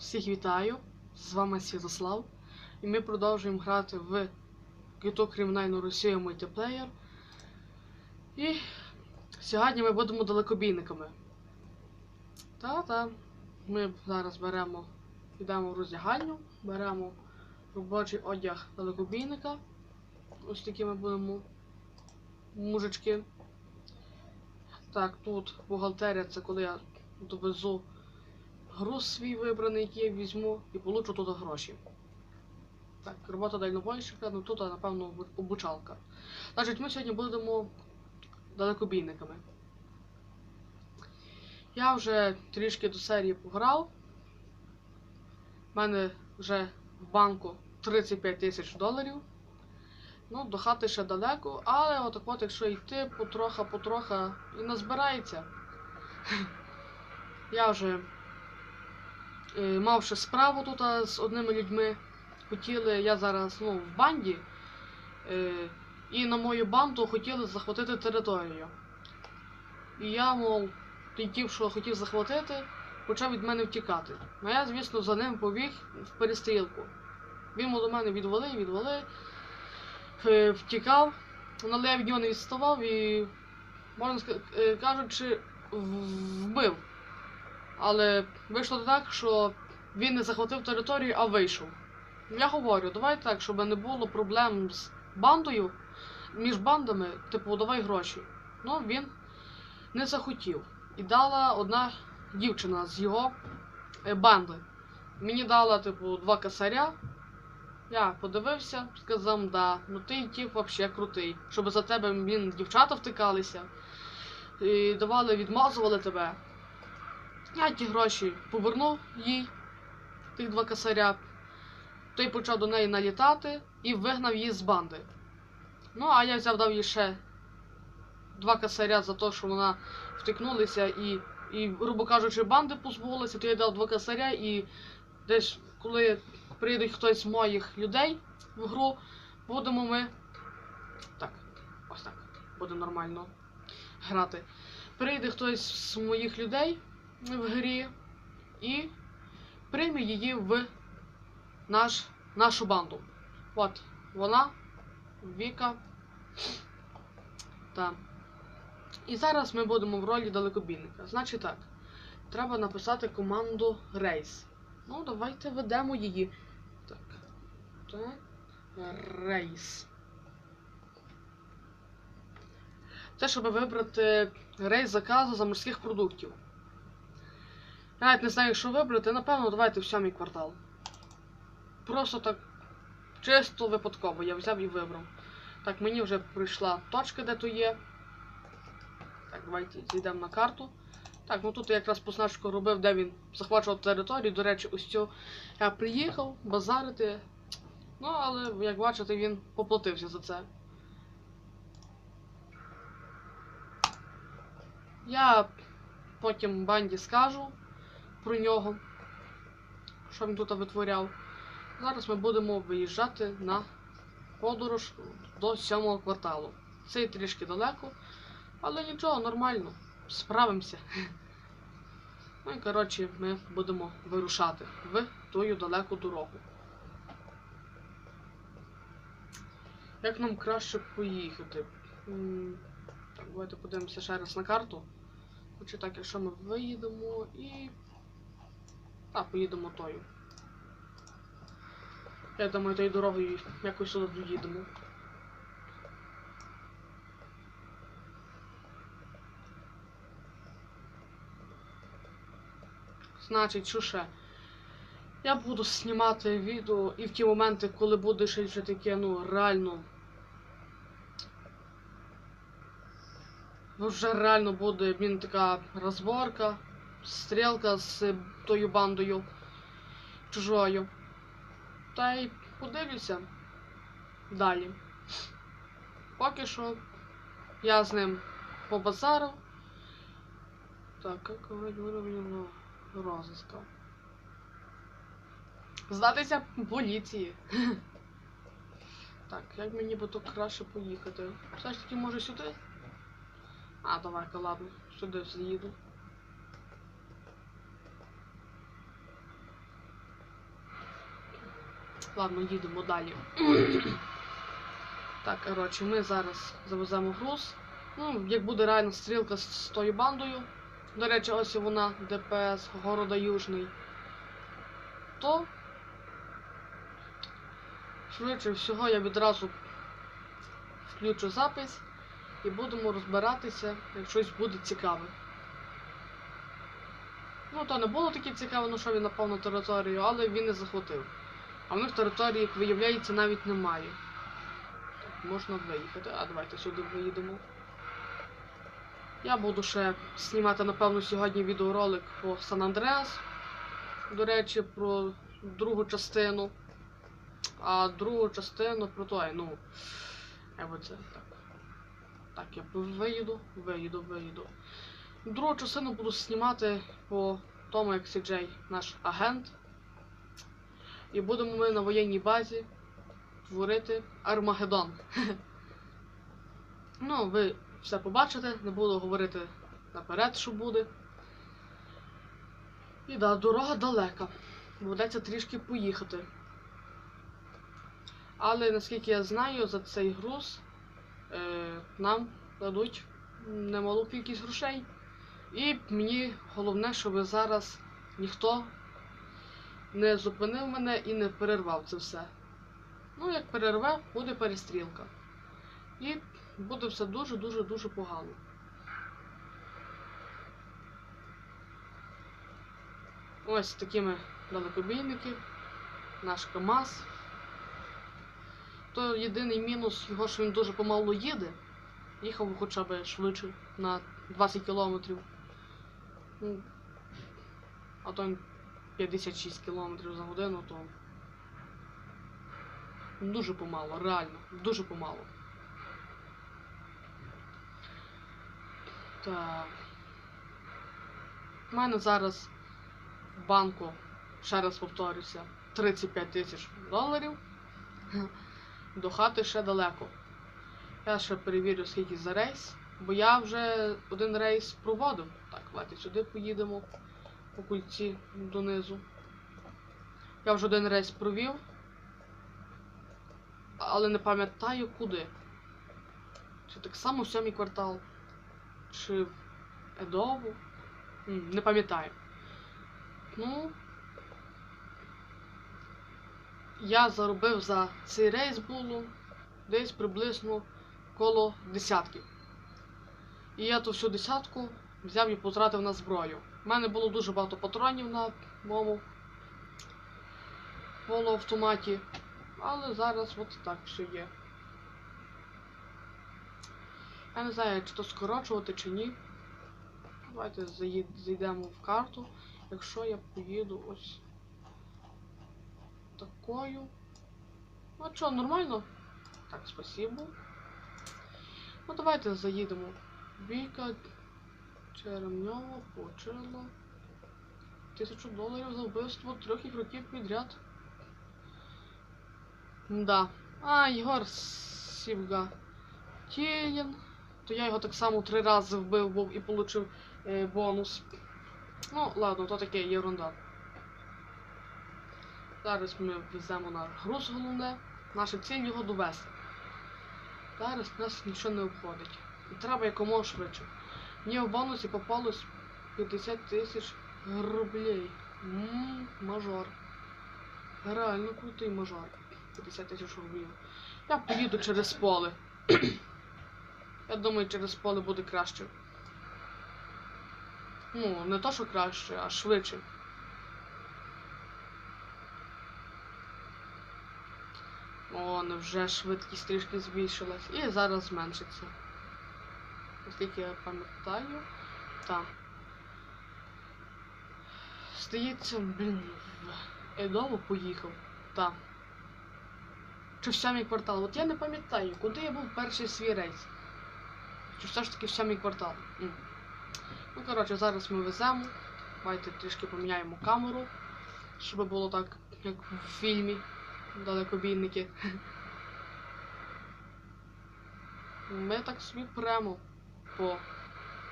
Всіх вітаю! З вами Святослав. І ми продовжуємо грати в YouTube Кримінальну Росію мультиплеєр. І сьогодні ми будемо далекобійниками. Та-та. Ми зараз беремо, йдемо в роздягальню, беремо робочий одяг далекобійника. Ось такі ми будемо мужички. Так, тут бухгалтерія це коли я довезу груз свій вибраний, який я візьму, і получу тут гроші. Так, робота дальнобойщика, ну тут, напевно, обучалка. Значить, ми сьогодні будемо далекобійниками. Я вже трішки до серії пограв. У мене вже в банку 35 тисяч доларів. Ну, до хати ще далеко, але отак от, якщо йти потроха-потроха і назбирається. Я вже мав ще справу тут з одними людьми. Хотіли, я зараз ну, в банді, е, і на мою банду хотіли захватити територію. І я, мов, тіп, що хотів захватити, почав від мене втікати. А я, звісно, за ним побіг в перестрілку. Він мов, до мене відвали, відвали, е, втікав, але я від нього не відставав і, можна кажучи, вбив. Але вийшло так, що він не захватив територію, а вийшов. Я говорю, давай так, щоб не було проблем з бандою, між бандами, типу, давай гроші. Ну, він не захотів. І дала одна дівчина з його е, банди. Мені дала, типу, два косаря. Я подивився, сказав, да, ну ти тіп вообще крутий. Щоб за тебе він дівчата втикалися. І давали, відмазували тебе. Я ті гроші повернув їй, тих два косаря. Той почав до неї налітати і вигнав її з банди. Ну, а я взяв дав їй ще два косаря за те, що вона втикнулася і, і, грубо кажучи, банди позбулася, то я дав два косаря і десь, коли прийде хтось з моїх людей в гру, будемо ми. Так, ось так. Буде нормально грати. Прийде хтось з моїх людей в грі і прийме її в наш, нашу банду. От вона, Віка. Та. І зараз ми будемо в ролі далекобійника. Значить так, треба написати команду Рейс. Ну, давайте ведемо її. Так. Рейс. Це щоб вибрати рейс заказу за морських продуктів. Навіть не знаю, що вибрати, напевно, давайте в сьомий квартал. Просто так чисто випадково я взяв і вибрав. Так, мені вже прийшла точка, де то є. Так, давайте зійдемо на карту. Так, ну тут я якраз позначку робив, де він захвачував територію. До речі, ось цю я приїхав базарити. Ну, але, як бачите, він поплатився за це. Я потім банді скажу про нього, що він тут витворяв. Зараз ми будемо виїжджати на подорож до сьомого кварталу. Це трішки далеко, але нічого, нормально, справимося. Ну і коротше, ми будемо вирушати в тую далеку дорогу. Як нам краще поїхати? Давайте подивимося ще раз на карту. Хоча так, якщо ми виїдемо і. Так, поїдемо тою. Я думаю, тою дорогою якось сюди доїдемо. Значить, що ще? Я буду знімати відео і в ті моменти, коли буде ще таке, ну, реально. Ну, вже реально буде блін, така розборка, стрілка з тою бандою чужою. Та й подивлюся далі. Поки що я з ним побазарив. Так, як уровень розыска. Здатися поліції. Так, як мені би тут краще поїхати? Все ж таки може сюди? А, давай-ка, ладно, сюди заїду. Ладно, їдемо далі. так, коротше, ми зараз завеземо груз. Ну, як буде реальна стрілка з тою бандою. До речі, ось вона, ДПС города Южний. То швидше всього я відразу включу запис і будемо розбиратися, як щось буде цікаве. Ну, то не було таке цікаве, ну що він напав на територію, але він не захватив. А в них території, як виявляється, навіть немає. Можна виїхати. А давайте сюди виїдемо. Я буду ще знімати, напевно, сьогодні відеоролик по Сан Андреас. До речі, про другу частину. А другу частину про той, ну. Це так. Так, я виїду, виїду, виїду. Другу частину буду знімати по тому, як CJ наш агент. І будемо ми на воєнній базі творити Армагеддон. ну, ви все побачите, не буду говорити наперед, що буде. І да, дорога далека. Доведеться трішки поїхати. Але наскільки я знаю, за цей груз е, нам дадуть немалу кількість грошей. І мені головне, щоб зараз ніхто не зупинив мене і не перервав це все. Ну, як перерве, буде перестрілка. І буде все дуже-дуже-дуже погано. Ось такими далекобійники, наш КАМАЗ. То єдиний мінус його, що він дуже помало їде. Їхав хоча б швидше на 20 кілометрів. Ну, а то він 56 кілометрів за годину, то дуже помало, реально, дуже помало. Так. У мене зараз в банку, ще раз повторюся, 35 тисяч доларів. До хати ще далеко. Я ще перевірю, скільки за рейс, бо я вже один рейс проводив. Так, давайте сюди поїдемо по кульці донизу. Я вже один рейс провів, але не пам'ятаю куди. Чи так само в сьомий квартал, чи в Едову. Не пам'ятаю. Ну. Я заробив за цей рейс було десь приблизно коло десятки. І я ту всю десятку взяв і потратив на зброю. У мене було дуже багато патронів на моєму полуавтоматі, але зараз от так все є. Я не знаю, чи то скорочувати, чи ні. Давайте зайдемо в карту. Якщо я поїду ось такою. Ну що, нормально? Так, спасибо. Ну давайте заїдемо. Бійка Черемньова почала. Тисячу доларів за вбивство трьох ігроків підряд. Да. А, Єгор Сівга. Тієн. То я його так само три рази вбив був і отримав е, бонус. Ну, ладно, то таке єрунда. Зараз ми веземо на груз головне. Наша ціль його довести. Зараз нас нічого не обходить. І треба якомога швидше. Мені в бонусі попалось 50 тисяч рублей. Ммм, мажор. Реально крутий мажор. 50 тисяч рублів. Я поїду через поле. Я думаю, через поле буде краще. Ну, не то, що краще, а швидше. О, невже швидкість трішки збільшилась. І зараз зменшиться. Наскільки я пам'ятаю. Так. Здається, блін, в Едову поїхав. Так. Чи в сьомий квартал? От я не пам'ятаю, куди я був перший свій рейс. Чи все ж таки в сьомий квартал? Ну, коротше, зараз ми веземо. Давайте трішки поміняємо камеру, щоб було так, як в фільмі далекобійники. Ми так собі прямо по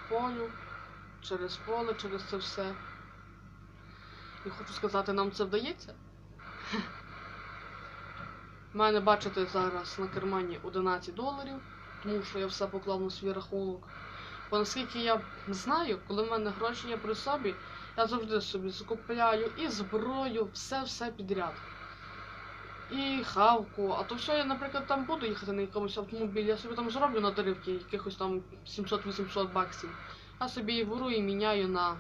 полю, через поле, через це все. І хочу сказати, нам це вдається. У мене, бачите, зараз на кармані 11 доларів, тому що я все поклав на свій рахунок. Бо наскільки я знаю, коли в мене гроші є при собі, я завжди собі закупляю і зброю, все-все підряд. І хавку. А то все, я, наприклад, там буду їхати на якомусь автомобілі, я собі там зроблю на деревки якихось там 700-800 баксів. Я собі їх беру і міняю на.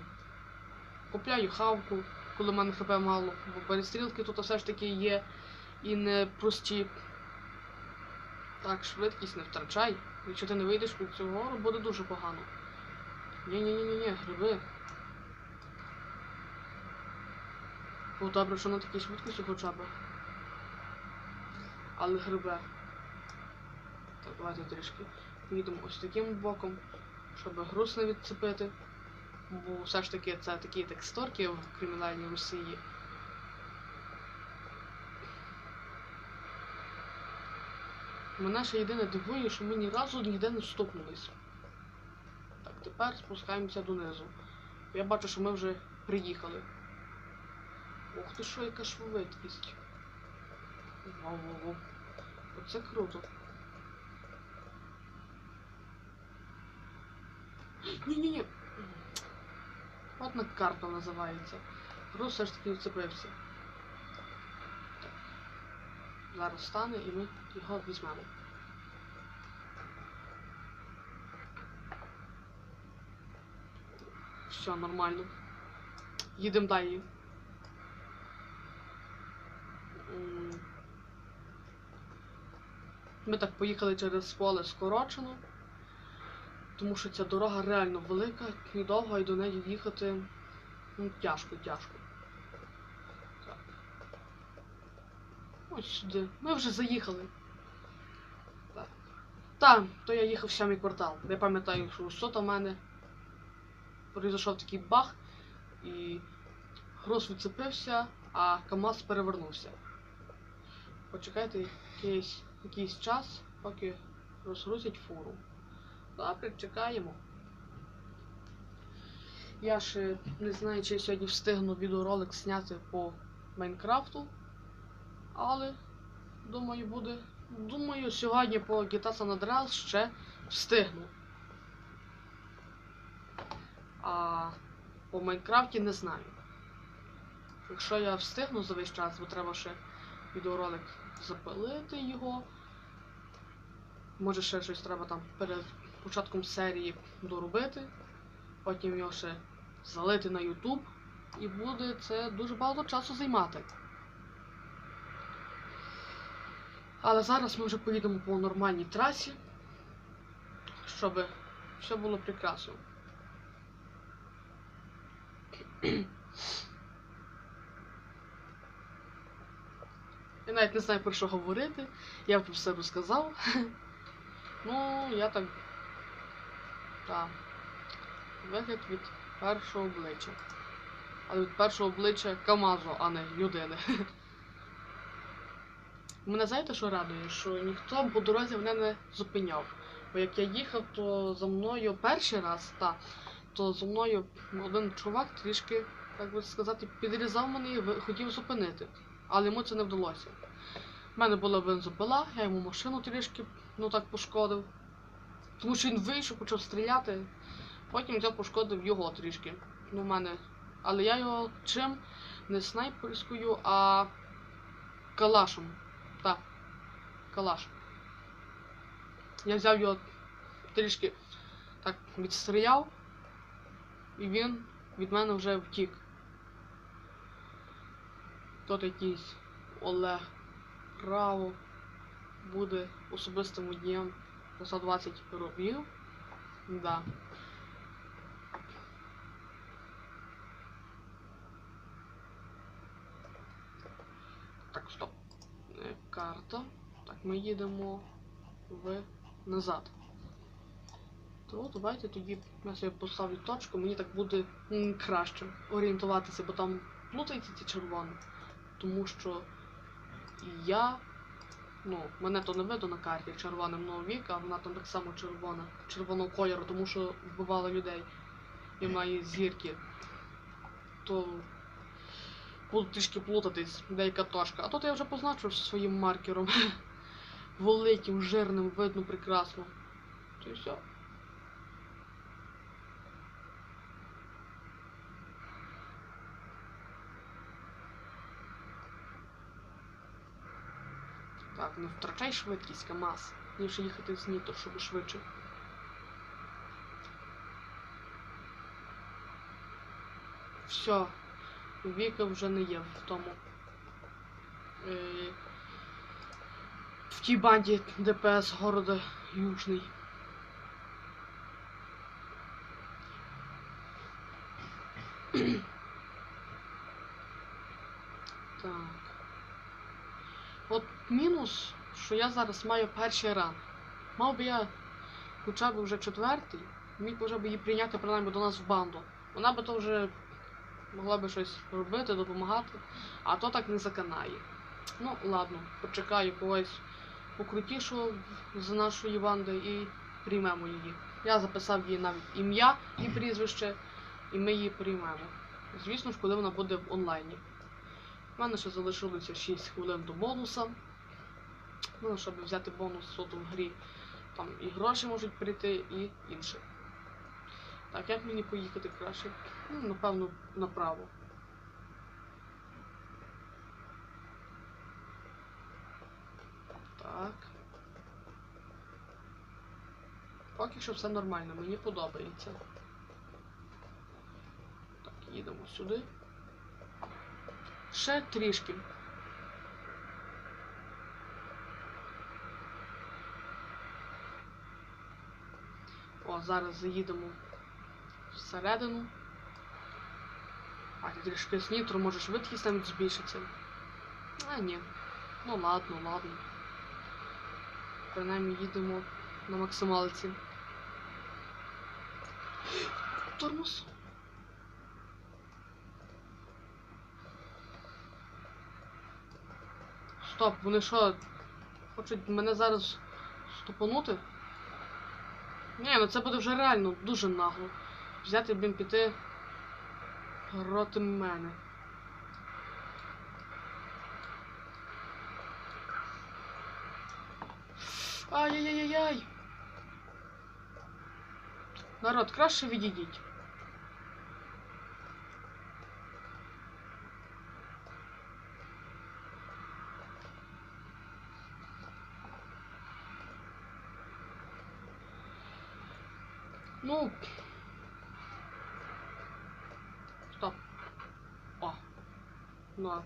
Купляю хавку, коли в мене хп мало. Бо перестрілки тут все ж таки є і не прості. Так, швидкість не втрачай. Якщо ти не вийдеш під цю гору, буде дуже погано. Ні-ні-ні-ні, гриби. Ну добре, що на такій швидкості хоча б. Але грибе. Так, давайте трішки поїдемо ось таким боком, щоб груз не відцепити. Бо все ж таки це такі текстурки в кримінальній Росії. Мене ще єдине дивує, що ми ні разу ніде не стукнулись. Так, тепер спускаємося донизу. Я бачу, що ми вже приїхали. Ух ти що, яка швидкість. Вау-вау-вау. Оце круто. Ні-ні-ні. Одна карта називається. Груз ж таки вцепився. Зараз стане і ми його візьмемо. Все, нормально. Їдемо далі. М. Ми так поїхали через поле скорочено, тому що ця дорога реально велика і довга, і до неї їхати ну, тяжко, тяжко. Так. Ось сюди. Ми вже заїхали. Так. Та, то я їхав в сьомий квартал. Я пам'ятаю, що що там в мене произошов такий баг, і груз відцепився, а КАМАЗ перевернувся. Почекайте якийсь, якийсь час, поки розгрузять фуру. Добре, чекаємо. Я ще не знаю, чи я сьогодні встигну відеоролик зняти по Майнкрафту. Але, думаю, буде. Думаю, сьогодні по GTA San Andreas ще встигну. А по Майнкрафті не знаю. Якщо я встигну за весь час, бо треба ще відеоролик запилити його. Може ще щось треба там перед початком серії доробити. Потім його ще залити на YouTube. І буде це дуже багато часу займати. Але зараз ми вже поїдемо по нормальній трасі, щоб все було прекрасно. Навіть не знаю про що говорити. Я про все розказав. Ну, я так. Так. Вигляд від першого обличчя. Але від першого обличчя Камазу, а не людини. Мене знаєте, що радує? Що ніхто по дорозі мене не зупиняв. Бо як я їхав, то за мною перший раз, та, то за мною один чувак трішки, так би сказати, підрізав мене і хотів зупинити. Але йому це не вдалося. У мене була бензопила, я йому машину трішки ну так пошкодив. Тому що він вийшов, почав стріляти. Потім я пошкодив його трішки. Ну, в мене. Але я його чим? Не снайперською, а калашем. Так. Калаш. Я взяв його трішки так відстріляв, і він від мене вже втік. Тут якийсь Олег Право буде особистим водієм за 120 років. Да. Так, стоп. Е, Карта. Так, ми їдемо в назад. То давайте тоді я собі поставлю точку, мені так буде краще орієнтуватися, бо там плутається ці червоні. Тому що я. Ну, мене то не видно на карті червоним нового віка, а вона там так само червона, червоного кольору, тому що вбивала людей і має зірки. То буду трішки плутатись, деяка точка. А тут я вже позначив своїм маркером. Великим, жирним, видно прекрасно. То і все. Так, не втрачай швидкість, КамАЗ. Ніж їхати з Ніто, щоб швидше. Все. Віка вже не є в тому. Е, в тій банді ДПС города Южний. Так. От мінус, що я зараз маю перший ранг. Мав би я хоча б вже четвертий, міг би вже б її прийняти принаймні до нас в банду. Вона би то вже могла би щось робити, допомагати, а то так не заканає. Ну, ладно, почекаю когось покрутішого з нашої банди і приймемо її. Я записав її навіть ім'я і прізвище, і ми її приймемо. Звісно ж, коли вона буде в онлайні. У мене ще залишилося 6 хвилин до бонуса. Ну, щоб взяти бонус тут в грі, там і гроші можуть прийти, і інше. Так, як мені поїхати краще? Ну, напевно, направо. Так. Поки що все нормально, мені подобається. Так, їдемо сюди. Ще трішки. О, зараз заїдемо всередину. А, ти трішки з нітро, може швидкість навіть збільшиться. А, ні. Ну ладно, ладно. Принаймні їдемо на максималці. Тормоз. Стоп, вони що? Хочуть мене зараз стопанути? Ні, ну це буде вже реально дуже нагло. Взяти блін піти проти мене. Ай-яй-яй-яй! Народ, краще відійдіть. Ну. Стоп. О. Ну.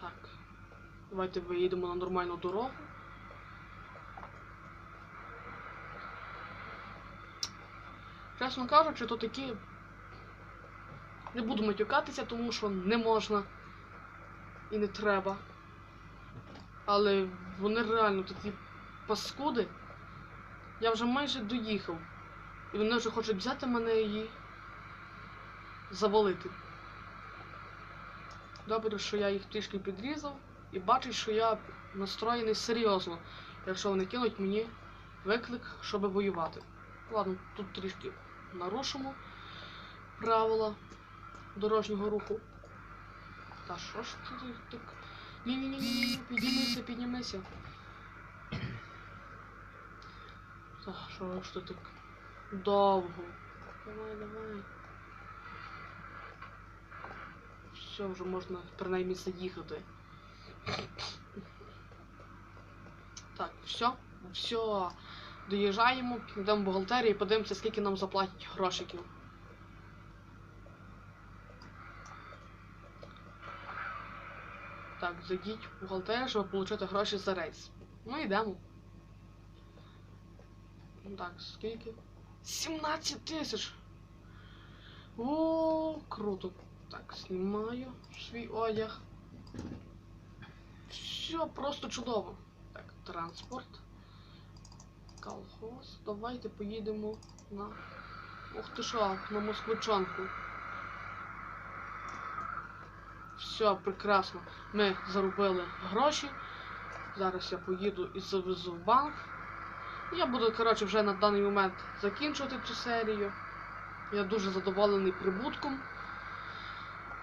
Так. Давайте виїдемо на нормальну дорогу. Чесно кажучи, то такі. Не буду матюкатися, тому що не можна і не треба. Але вони реально такі паскуди. Я вже майже доїхав. І вони вже хочуть взяти мене і завалити. Добре, що я їх трішки підрізав і бачать, що я настроєний серйозно, якщо вони кинуть мені виклик, щоб воювати. Ладно, тут трішки нарушимо правила дорожнього руху. Та що ж ти так? Ні-ні-ні, піднімися, піднімися. Та що ти так довго? Давай, давай. Все, вже можна принаймні заїхати. Так, все, все. Доїжджаємо, йдемо в бухгалтерію і подивимося, скільки нам заплатять грошиків. Так, зайдіть в бухгалтерію, щоб отримати гроші за рейс. Ну йдемо. Так, скільки? 17 тисяч! О, круто. Так, знімаю свій одяг. Все просто чудово. Так, транспорт. Колхоз. Давайте поїдемо на. Ух ти що, на москвичанку. Все, прекрасно. Ми заробили гроші. Зараз я поїду і завезу в банк. Я буду, коротше, вже на даний момент закінчувати цю серію. Я дуже задоволений прибутком.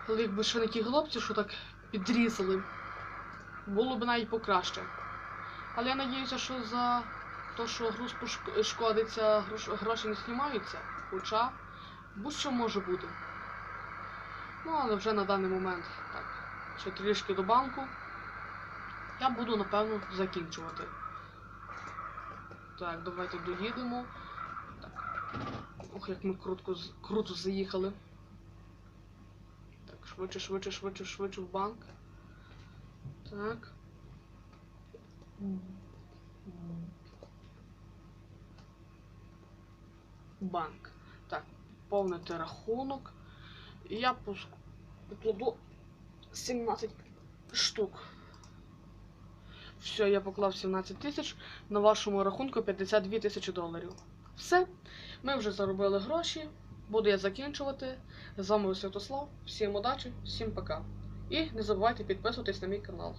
Але якби ще не ті хлопці, що так підрізали, було б навіть покраще. Але я надіюся, що за те, що груз шкодиться, гроші не знімаються. Хоча будь-що може бути. Ну, але вже на даний момент так. Ще трішки до банку. Я буду, напевно, закінчувати. Так, давайте доїдемо. Так. Ох, як ми крутко, круто заїхали. Так, швидше, швидше, швидше, швидше в банк. Так. Банк. Так, повнити рахунок. Я покладу 17 штук. Все, я поклав 17 тисяч. На вашому рахунку 52 тисячі доларів. Все. Ми вже заробили гроші. Буду я закінчувати. З вами Святослав. Всім удачі, всім пока. І не забувайте підписуватись на мій канал.